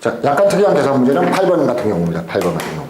자, 약간 특이한 계산 문제는 8번 같은 경우입니다. 8번 같은 경우.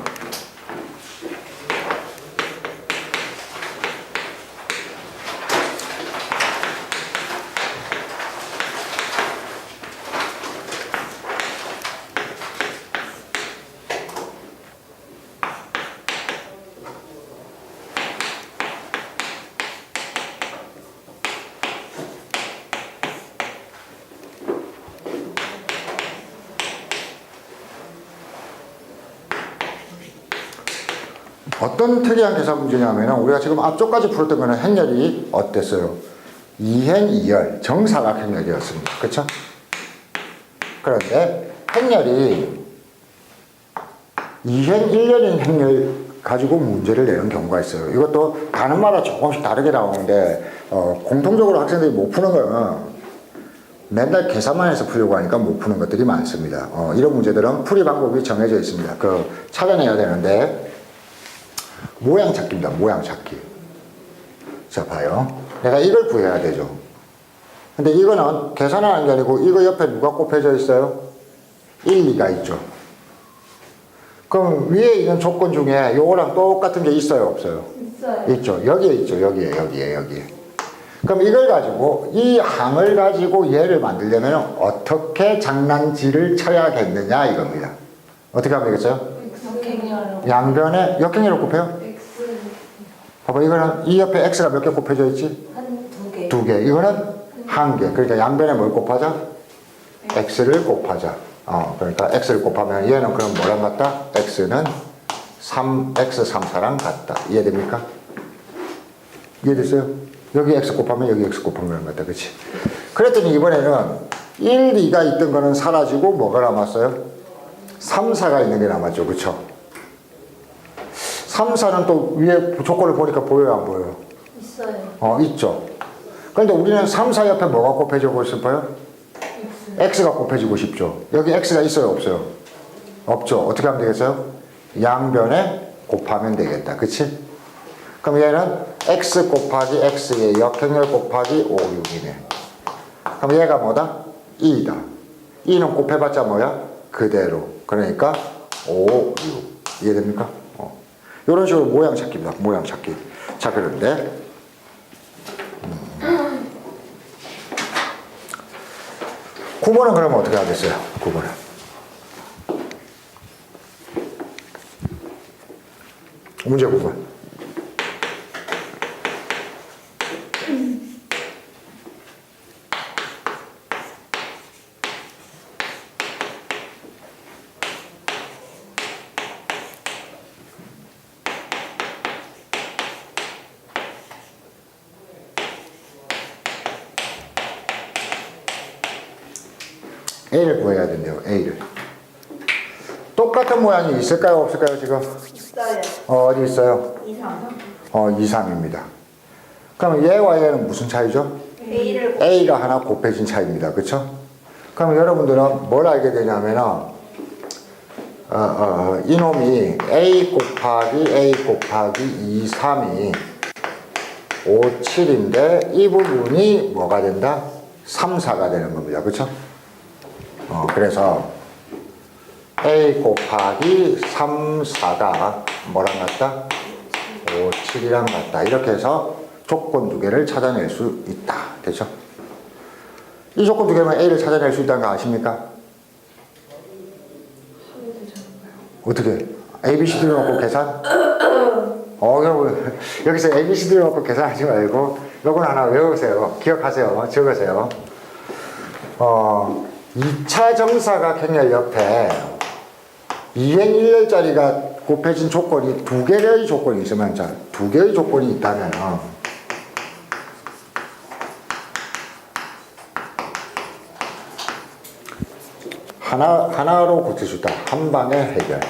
어떤 특이한 계산 문제냐면 우리가 지금 앞쪽까지 풀었던 거는 행렬이 어땠어요? 2행 2열 정사각 행렬이었습니다. 그렇죠? 그런데 행렬이 2행 1열인 행렬 가지고 문제를 내는 경우가 있어요. 이것도 가는 마다 조금씩 다르게 나오는데 어, 공통적으로 학생들이 못 푸는 거는 맨날 계산만 해서 풀려고 하니까 못 푸는 것들이 많습니다. 어, 이런 문제들은 풀이 방법이 정해져 있습니다. 그 찾아내야 되는데 모양 찾기입니다. 모양 찾기. 자, 봐요. 내가 이걸 구해야 되죠. 근데 이거는 계산하는 게 아니고 이거 옆에 누가 곱해져 있어요? 1, 2가 있죠. 그럼 위에 있는 조건 중에 요거랑 똑같은 게 있어요? 없어요? 있어요. 있죠. 여기에 있죠. 여기에, 여기에, 여기에. 그럼 이걸 가지고, 이 항을 가지고 얘를 만들려면 어떻게 장난질을 쳐야겠느냐 이겁니다. 어떻게 하면 되겠어요? 역행렬로. 양변에 역행렬을 곱해요? 봐봐, 이거는 이 옆에 x가 몇 개 곱해져 있지? 한 두 개. 두 개. 이거는 한 개. 그러니까 양변에 뭘 곱하자? x를 곱하자. 어, 그러니까 x를 곱하면 얘는 그럼 뭐랑 같다? x는 3, x 3, 4랑 같다. 이해됩니까? 이해됐어요? 여기 x 곱하면 여기 x 곱한 거랑 같다. 그치? 그랬더니 이번에는 1, 2가 있던 거는 사라지고 뭐가 남았어요? 3, 4가 있는 게 남았죠. 그쵸? 3, 4는 또 위에 조건을 보니까 보여요? 안 보여요? 있어요. 어, 있죠. 그런데 우리는 3, 4 옆에 뭐가 곱해지고 싶어요? X. x가 곱해지고 싶죠. 여기 x가 있어요, 없어요? 없죠. 어떻게 하면 되겠어요? 양변에 곱하면 되겠다. 그치? 그럼 얘는 x 곱하기 x의 역행렬 곱하기 5, 6이네. 그럼 얘가 뭐다? 2다. 2는 곱해봤자 뭐야? 그대로. 그러니까 5, 6. 이해됩니까? 어. 이런 식으로 모양 찾기입니다. 모양 찾기. 자, 그런데 9번은 그러면 어떻게 하겠어요? 9번은. 문제 9번. A를 구해야 된대요. A를. 똑같은 모양이 있을까요? 없을까요? 지금? 있어요. 어, 어디 있어요? 2, 3. 어, 2, 3입니다. 그럼 얘와 얘는 무슨 차이죠? A를 A가 하나 곱해진 차이입니다. 그쵸? 그럼 여러분들은 뭘 알게 되냐면은, 어, 어, 이놈이 A 곱하기 A 곱하기 2, 3이 5, 7인데 이 부분이 뭐가 된다? 3, 4가 되는 겁니다. 그쵸? 어, 그래서 A 곱하기 3, 4가 뭐랑 같다? 5, 7이랑 같다. 이렇게 해서 조건 두 개를 찾아낼 수 있다. 되죠? 이 조건 두 개면 A를 찾아낼 수 있다는 거 아십니까? 어떻게? A, B, C, D를 놓고 계산? 어, 여러분, 여기서 A, B, C, D를 놓고 계산하지 말고, 요건 하나 외우세요. 기억하세요. 적으세요. 어, 2차 정사각 행렬 옆에 2행 1열짜리가 곱해진 조건이 두 개의 조건이 있으면, 자, 두 개의 조건이 있다면, 하나, 하나로 고쳐주다. 한 방에 해결.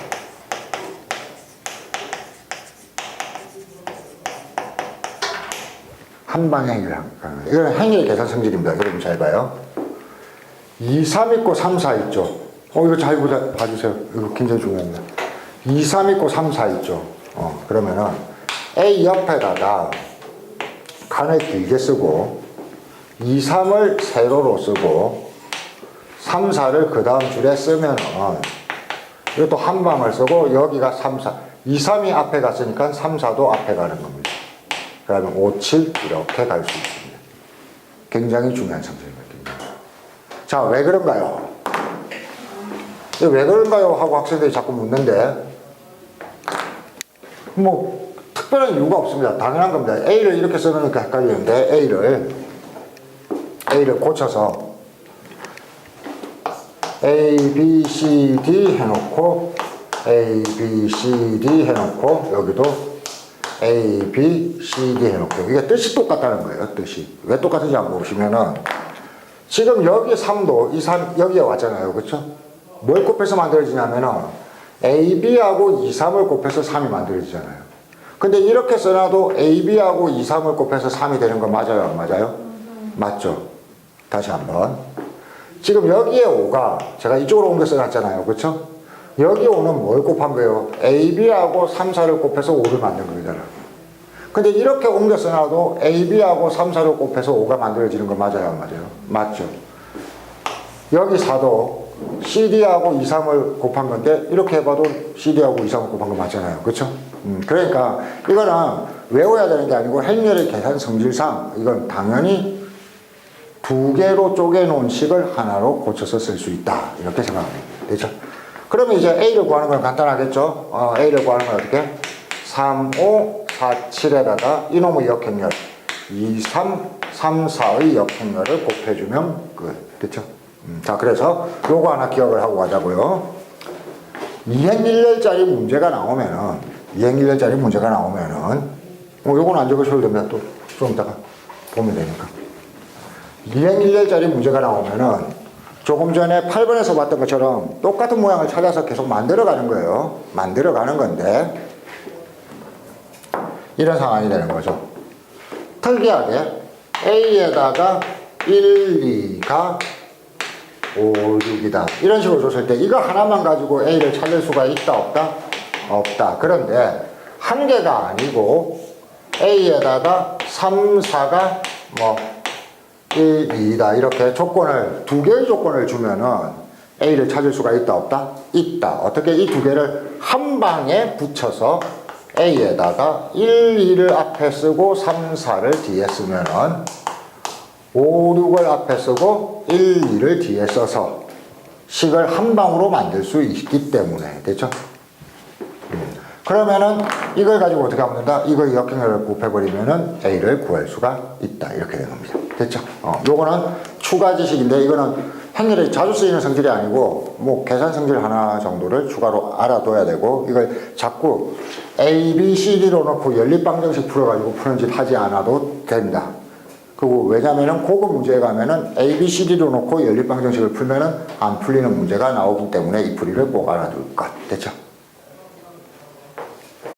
한 방에 해결하는 거예요. 이거는 행렬 계산 성질입니다. 여러분 잘 봐요. 2, 3 있고 3, 4 있죠. 어, 이거 잘 보자, 봐주세요. 이거 굉장히 중요합니다. 2, 3 있고 3, 4 있죠. 어, 그러면은 A 옆에다가 칸을 길게 쓰고 2, 3을 세로로 쓰고 3, 4를 그 다음 줄에 쓰면은 이것도 한 방을 쓰고 여기가 3, 4 2, 3이 앞에 갔으니까 3, 4도 앞에 가는 겁니다. 그러면 5, 7 이렇게 갈 수 있습니다. 굉장히 중요한 성질입니다. 자, 왜 그런가요? 왜 그런가요? 하고 학생들이 자꾸 묻는데 뭐 특별한 이유가 없습니다. 당연한 겁니다. A를 이렇게 써놓으니까 헷갈리는데 A를 A를 고쳐서 A, B, C, D 해놓고 A, B, C, D 해놓고 여기도 A, B, C, D 해놓고 이게 뜻이 똑같다는 거예요. 뜻이 왜 똑같은지 한번 보시면은 지금 여기 3도 이 3, 여기에 왔잖아요. 그렇죠? 뭘 곱해서 만들어지냐면은 A, B하고 2, 3을 곱해서 3이 만들어지잖아요. 근데 이렇게 써놔도 A, B하고 2, 3을 곱해서 3이 되는 거 맞아요? 안 맞아요? 맞죠? 다시 한번. 지금 여기에 5가 제가 이쪽으로 옮겨 써놨잖아요. 그렇죠? 여기 5는 뭘 곱한 거예요? A, B하고 3, 4를 곱해서 5를 만든 거잖아. 근데 이렇게 옮겨 써놔도 A, B하고 3, 4를 곱해서 5가 만들어지는 거 맞아요? 안 맞아요? 맞죠? 여기 4도 CD하고 2, 3을 곱한 건데 이렇게 해봐도 CD하고 2, 3을 곱한 거 맞잖아요. 그렇죠? 음, 그러니까 이거는 외워야 되는 게 아니고 행렬의 계산 성질상 이건 당연히 두 개로 쪼개놓은 식을 하나로 고쳐서 쓸 수 있다. 이렇게 생각하면 됩니다. 되죠? 그러면 이제 A를 구하는 건 간단하겠죠? 어, A를 구하는 건 어떻게? 3, 5, 4, 7에다가 이놈의 역행렬 2, 3, 3, 4의 역행렬을 곱해주면 끝. 됐죠? 음, 자, 그래서 요거 하나 기억을 하고 가자고요. 2행 1렬짜리 문제가 나오면은 2행 1렬짜리 문제가 나오면은 뭐 요건 안 적으셔도 됩니다. 또 좀 이따가 보면 되니까. 2행 1렬짜리 문제가 나오면은 조금 전에 8번에서 봤던 것처럼 똑같은 모양을 찾아서 계속 만들어 가는 거예요. 만들어 가는 건데 이런 상황이 되는 거죠. 특이하게 A에다가 1, 2가 5, 6이다. 이런 식으로 줬을 때 이거 하나만 가지고 A를 찾을 수가 있다 없다? 없다. 그런데 한 개가 아니고 A에다가 3, 4가 뭐 1, 2다. 이렇게 조건을 두 개의 조건을 주면은 A를 찾을 수가 있다 없다? 있다. 어떻게 이 두 개를 한 방에 붙여서 A에다가 1, 2를 앞에 쓰고 3, 4를 뒤에 쓰면은 5, 6을 앞에 쓰고 1, 2를 뒤에 써서 식을 한 방으로 만들 수 있기 때문에 됐죠? 음. 그러면은 이걸 가지고 어떻게 하면 된다? 이거 역행렬을 곱해버리면은 A를 구할 수가 있다 이렇게 되는 겁니다. 됐죠? 어, 요거는 추가 지식인데 이거는 행렬에 자주 쓰이는 성질이 아니고 뭐 계산 성질 하나 정도를 추가로 알아둬야 되고 이걸 자꾸 A, B, C, D로 놓고 연립방정식 풀어가지고 푸는 짓 하지 않아도 됩니다. 그리고 왜냐면은 고급 문제에 가면은 A, B, C, D로 놓고 연립방정식을 풀면은 안 풀리는 문제가 나오기 때문에 이 풀이를 꼭 알아둘 것. 됐죠?